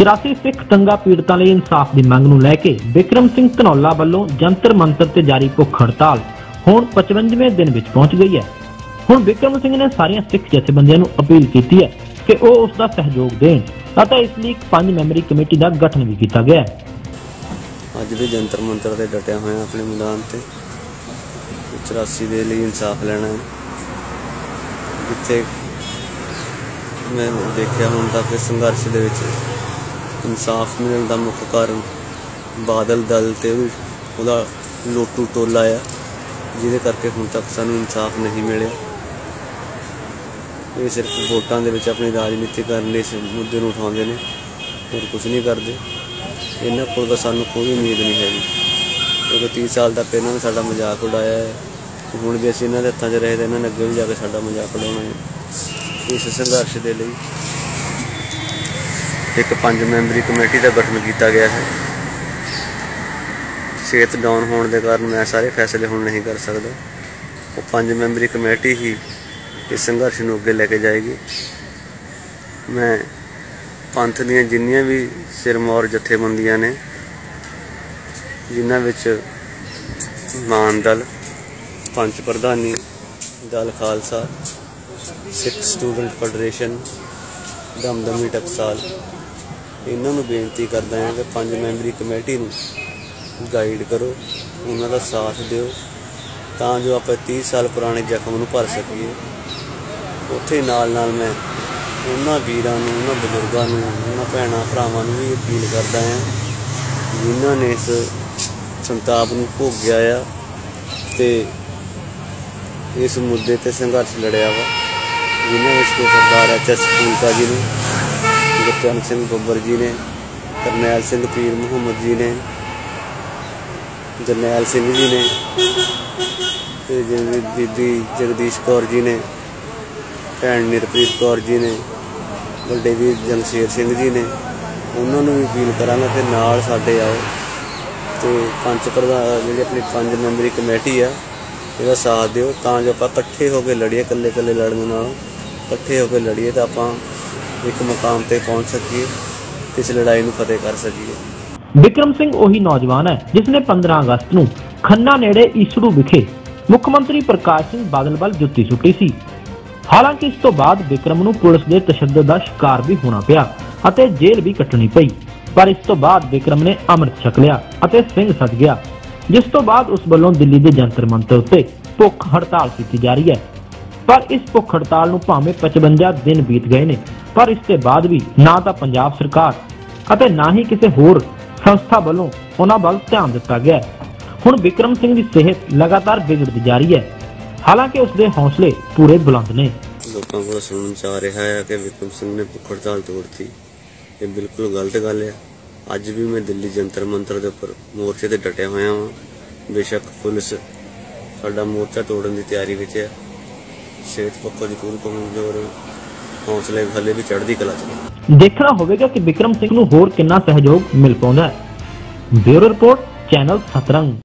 84 ਸਿੱਖ ਦੰਗਾ ਪੀੜਤਾਂ ਲਈ ਇਨਸਾਫ ਦੀ ਮੰਗ ਨੂੰ ਲੈ ਕੇ ਵਿਕਰਮ ਸਿੰਘ ਧਨੌਲਾ ਵੱਲੋਂ ਜੰਤਰ ਮੰਤਰ ਤੇ ਜਾਰੀ ਭੁੱਖ ਹੜਤਾਲ ਹੁਣ 55ਵੇਂ ਦਿਨ ਵਿੱਚ ਪਹੁੰਚ ਗਈ ਹੈ। ਹੁਣ ਵਿਕਰਮ ਸਿੰਘ ਨੇ ਸਾਰੀਆਂ ਸਿੱਖ ਜਥੇਬੰਦੀਆਂ ਨੂੰ ਅਪੀਲ ਕੀਤੀ ਹੈ ਕਿ ਉਹ ਉਸ ਦਾ ਸਹਿਯੋਗ ਦੇਣ ਅਤੇ ਇਸ ਲਈ ਇੱਕ ਪੰਜ ਮੈਂਬਰੀ ਕਮੇਟੀ ਦਾ ਗਠਨ ਵੀ ਕੀਤਾ ਗਿਆ ਹੈ। ਅੱਜ ਵੀ ਜੰਤਰ ਮੰਤਰ ਤੇ ਡਟਿਆ ਹੋਇਆ ਆਪਣੇ ਮੈਦਾਨ ਤੇ। 84 ਦੇ ਲਈ ਇਨਸਾਫ ਲੈਣਾ ਹੈ। ਜਿੱਥੇ ਮੈਂ ਦੇਖਿਆ ਹੁਣ ਤੱਕ ਸੰਘਰਸ਼ ਦੇ ਵਿੱਚ। ਇਨਸਾਫ ਮਿਲਣ ਦਾ ਮੁੱਖ ਕਾਰਨ ਬਾਦਲ ਦਲ ਤੇ ਉਹ- ਉਹਦਾ ਲੋਟੂ ਟੋਲਾ ਆ, ਜਿਹਦੇ ਕਰਕੇ ਹੁਣ ਤੱਕ ਸਾਨੂੰ ਇਨਸਾਫ ਨਹੀਂ ਮਿਲਿਆ। ਇਹ ਸਿਰਫ ਵੋਟਾਂ ਦੇ ਵਿੱਚ ਆਪਣੀ ਰਾਜਨੀਤੀ ਕਰਨ ਲਈ ਇਸ ਮੁੱਦੇ ਨੂੰ ਉਠਾਉਂਦੇ ਨੇ, ਹੋਰ ਕੁਝ ਨਹੀਂ ਕਰਦੇ। ਇਹਨਾਂ ਕੋਲ ਤਾਂ ਸਾਨੂੰ ਕੋਈ ਉਮੀਦ ਨਹੀਂ ਹੈਗੀ। ਕਿਉਂਕਿ 30 ਸਾਲ ਤੱਕ ਇਹਨਾਂ ਨੇ ਸਾਡਾ ਮਜ਼ਾਕ ਉਡਾਇਆ ਹੈ। ਹੁਣ ਵੀ ਅਸੀਂ ਇਹਨਾਂ ਦੇ ਹੱਥਾਂ 'ਚ ਰਹੇ ਤਾਂ ਇਹਨਾਂ ਨੇ ਅੱਗੇ ਵੀ ਜਾ ਕੇ ਸਾਡਾ ਮਜ਼ਾਕ ਉਡਾਉਣਾ ਹੈ। ਇਸ ਸੰਘਰਸ਼ ਦੇ ਲਈ ਇੱਕ ਪੰਜ ਮੈਂਬਰੀ ਕਮੇਟੀ ਦਾ ਗਠਨ ਕੀਤਾ ਗਿਆ ਹੈ। ਸਿਹਤ ਡਾਊਨ ਹੋਣ ਦੇ ਕਾਰਨ ਮੈਂ ਸਾਰੇ ਫੈਸਲੇ ਹੁਣ ਨਹੀਂ ਕਰ ਸਕਦਾ। ਉਹ ਪੰਜ ਮੈਂਬਰੀ ਕਮੇਟੀ ਹੀ ਇਸ ਸੰਘਰਸ਼ ਨੂੰ ਅੱਗੇ ਲੈ ਕੇ ਜਾਏਗੀ। ਮੈਂ ਪੰਥ ਦੀਆਂ ਜਿੰਨੀਆਂ ਵੀ ਸਿਰਮੌਰ ਜਥੇਬੰਦੀਆਂ ਨੇ, ਜਿਨ੍ਹਾਂ ਵਿੱਚ ਮਾਨ ਦਲ, ਪੰਚ ਪ੍ਰਧਾਨੀ, ਦਲ ਖਾਲਸਾ, ਸਿੱਖ ਸਟੂਡੈਂਟ ਫੈਡਰੇਸ਼ਨ, ਦਮਦਮੀ ਟਕਸਾਲ ਇਹਨਾਂ ਨੂੰ ਬੇਨਤੀ ਕਰਦਾ ਹਾਂ ਕਿ ਪੰਜ ਮੈਂਬਰੀ ਕਮੇਟੀ ਨੂੰ ਗਾਈਡ ਕਰੋ, ਉਹਨਾਂ ਦਾ ਸਾਥ ਦਿਓ, ਤਾਂ ਜੋ ਆਪਾਂ 30 ਸਾਲ ਪੁਰਾਣੇ ਜ਼ਖਮ ਨੂੰ ਭਰ ਸਕੀਏ। ਉੱਥੇ ਨਾਲ ਨਾਲ ਮੈਂ ਉਹਨਾਂ ਵੀਰਾਂ ਨੂੰ, ਉਹਨਾਂ ਬਜ਼ੁਰਗਾਂ ਨੂੰ, ਉਹਨਾਂ ਭੈਣਾਂ ਭਰਾਵਾਂ ਨੂੰ ਵੀ ਅਪੀਲ ਕਰਦਾ ਹਾਂ, ਜਿਨ੍ਹਾਂ ਨੇ ਇਸ ਸੰਤਾਪ ਨੂੰ ਭੋਗਿਆ ਆ ਤੇ ਇਸ ਮੁੱਦੇ ਤੇ ਸੰਘਰਸ਼ ਲੜਿਆ ਵਾ। ਜਿਨ੍ਹਾਂ ਵਿੱਚ ਕੋਈ ਸਰਦਾਰ ਐਚ ਐਸ ਫੂਲਕਾ ਜੀ ਨੂੰ ਗੁਰਚਰਨ ਸਿੰਘ ਬੱਬਰ ਜੀ ਨੇ, ਕਰਨੈਲ ਸਿੰਘ ਪੀਰ ਮੁਹੰਮਦ ਜੀ ਨੇ, ਜਰਨੈਲ ਸਿੰਘ ਜੀ ਨੇ ਤੇ ਜਿਵੇਂ ਬੀਬੀ ਜਗਦੀਸ਼ ਕੌਰ ਜੀ ਨੇ, ਭੈਣ ਨਿਰਪ੍ਰੀਤ ਕੌਰ ਜੀ ਨੇ, ਵੱਡੇ ਵੀਰ ਜਗਸ਼ੇਰ ਸਿੰਘ ਜੀ ਨੇ, ਉਹਨਾਂ ਨੂੰ ਵੀ ਅਪੀਲ ਕਰਾਂਗਾ ਕਿ ਨਾਲ ਸਾਡੇ ਆਓ ਤੇ ਪੰਜ ਪ੍ਰਧਾਨ ਜਿਹੜੀ ਆਪਣੀ ਪੰਜ ਮੈਂਬਰੀ ਕਮੇਟੀ ਆ, ਇਹਦਾ ਸਾਥ ਦਿਓ, ਤਾਂ ਜੋ ਆਪਾਂ ਇਕੱਠੇ ਹੋ ਕੇ ਲੜੀਏ ਇਕੱਲੇ ਇਕੱਲੇ ਲੜਨ ਨਾਲੋਂ, ਇਕੱਠੇ ਹੋ ਕੇ ਲੜੀਏ ਤਾਂ ਆਪਾਂ ਇੱਕ ਮੁਕਾਮ ਤੇ ਪਹੁੰਚ ਸਕੀਏ ਤੇ ਇਸ ਲੜਾਈ ਨੂੰ ਫਤਿਹ ਕਰ ਸਕੀਏ। ਵਿਕਰਮ ਸਿੰਘ ਉਹੀ ਨੌਜਵਾਨ ਹੈ ਜਿਸ ਨੇ 15 ਅਗਸਤ ਨੂੰ ਖੰਨਾ ਨੇੜੇ ਈਸੜੂ ਵਿਖੇ ਮੁੱਖ ਮੰਤਰੀ ਪ੍ਰਕਾਸ਼ ਸਿੰਘ ਬਾਦਲ ਵੱਲ ਜੁੱਤੀ ਸੁੱਟੀ ਸੀ। ਹਾਲਾਂਕਿ ਇਸ ਤੋਂ ਬਾਅਦ ਵਿਕਰਮ ਨੂੰ ਪੁਲਿਸ ਦੇ ਤਸ਼ੱਦਦ ਦਾ ਸ਼ਿਕਾਰ ਵੀ ਹੋਣਾ ਪਿਆ ਅਤੇ ਜੇਲ੍ਹ ਵੀ ਕੱਟਣੀ ਪਈ। ਪਰ ਇਸ ਤੋਂ ਬਾਅਦ ਵਿਕਰਮ ਨੇ ਅੰਮ੍ਰਿਤ ਛਕ ਲਿਆ ਅਤੇ ਸਿੰਘ ਸੱਜ ਗਿਆ, ਜਿਸ ਤੋਂ ਬਾਅਦ ਉਸ ਵੱਲੋਂ ਦਿੱਲੀ ਦੇ ਜੰਤਰ ਮੰਤਰ ਉੱਤੇ ਭੁੱਖ ਹੜਤਾਲ ਕੀਤੀ ਜਾ ਰਹੀ ਹੈ। ਪਰ ਇਸ ਭੁੱਖ ਹੜਤਾਲ ਨੂੰ ਭਾਵੇਂ 55 ਦਿਨ ਬੀਤ ਗਏ ਨੇ ਪਰ ਇਸ ਦੇ ਬਾਅਦ ਵੀ ਨਾ ਤਾਂ ਪੰਜਾਬ ਸਰਕਾਰ ਅਤੇ ਨਾ ਹੀ ਕਿਸੇ ਹੋਰ ਸੰਸਥਾ ਵੱਲੋਂ ਉਹਨਾਂ ਵੱਲ ਧਿਆਨ ਦਿੱਤਾ ਗਿਆ ਹੁਣ ਵਿਕਰਮ ਸਿੰਘ ਦੀ ਸਿਹਤ ਲਗਾਤਾਰ ਵਿਗੜਦੀ ਜਾ ਰਹੀ ਹੈ। ਹਾਲਾਂਕਿ ਉਸ ਦੇ ਹੌਸਲੇ ਪੂਰੇ ਬੁਲੰਦ ਨੇ। ਲੋਕਾਂ ਕੋਲ ਸੁਣਨ ਚ ਆ ਰਿਹਾ ਹੈ ਕਿ ਵਿਕਰਮ ਸਿੰਘ ਨੇ ਭੁੱਖ ਹੜਤਾਲ ਤੋੜਤੀ। ਇਹ ਬਿਲਕੁਲ ਗਲਤ ਗੱਲ ਹੈ। ਅੱਜ ਵੀ ਮੈਂ ਦਿੱਲੀ ਜੰਤਰ ਮੰਤਰ ਦੇ ਉੱਪਰ ਮੋਰਚੇ ਤੇ ਡਟਿਆ ਹੋਇਆ ਹਾਂ ਬੇਸ਼ੱਕ ਪੁਲਿਸ ਸਾਡਾ ਮੋਰਚਾ ਤੋੜਨ ਦੀ ਤਿਆਰੀ ਵਿੱਚ ਹੈ। ਸਿਹਤ ਪੱਖੋਂ ਦੀ ਕਮਜ਼ੋਰ ਹੌਸਲੇ ਹਲੇ ਵੀ ਚੜ੍ਹਦੀ ਕਲਾ ਚ ਦੇਖਣਾ ਹੋਵੇਗਾ ਕਿ ਵਿਕਰਮ ਸਿੰਘ ਨੂੰ ਹੋਰ ਕਿੰਨਾ ਸਹਿਯੋਗ ਮਿਲ ਪਾਉਂਦਾ ਹੈ। Bureau report, channel Satrang.